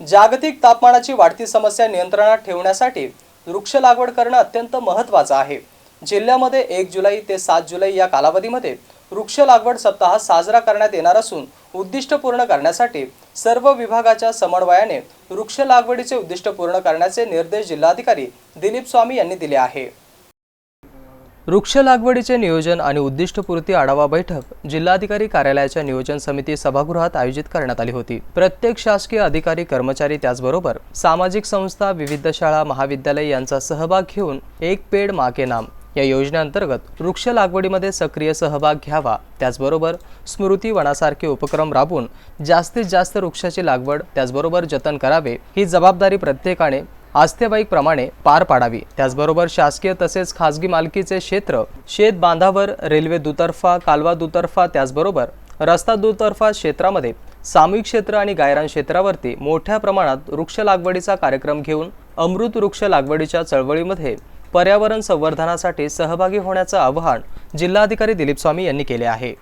जागतिक तापमानाची वाढती समस्या नियंत्रणात ठेवण्यासाठी वृक्ष लागवड करणं अत्यंत महत्त्वाचं आहे. जिल्ह्यामध्ये एक जुलै ते सात जुलै या कालावधीमध्ये वृक्ष लागवड सप्ताह साजरा करण्यात येणार असून उद्दिष्ट पूर्ण करण्यासाठी सर्व विभागाच्या समन्वयाने वृक्ष लागवडीचे उद्दिष्ट पूर्ण करण्याचे निर्देश जिल्हाधिकारी दिलीप स्वामी यांनी दिले आहे. वृक्ष लागवडीचे नियोजन आणि उद्दिष्टपूर्ती आढावा बैठक जिल्हाधिकारी कार्यालयाच्या नियोजन समिती सभागृहात आयोजित करण्यात आली होती. प्रत्येक शासकीय अधिकारी कर्मचारी त्याचबरोबर सामाजिक संस्था विविध शाळा महाविद्यालय यांचा सहभाग घेऊन एक पेड माके नाम. या योजनेअंतर्गत वृक्ष लागवडीमध्ये सक्रिय सहभाग घ्यावा. त्याचबरोबर स्मृती वनासारखे उपक्रम राबवून जास्तीत जास्त वृक्षाची लागवड त्याचबरोबर जतन करावे. ही जबाबदारी प्रत्येकाने आस्थेबाईकप्रमाणे पार पाडावी. त्याचबरोबर शासकीय तसेच खासगी मालकीचे क्षेत्र शेत बांधावर रेल्वे दुतर्फा कालवा दुतर्फा त्याचबरोबर रस्ता दुतर्फा क्षेत्रामध्ये सामूहिक क्षेत्र आणि गायरान क्षेत्रावरती मोठ्या प्रमाणात वृक्ष लागवडीचा कार्यक्रम घेऊन अमृत वृक्ष लागवडीच्या चळवळीमध्ये पर्यावरण संवर्धनासाठी सहभागी होण्याचं आवाहन जिल्हाधिकारी दिलीप स्वामी यांनी केले आहे.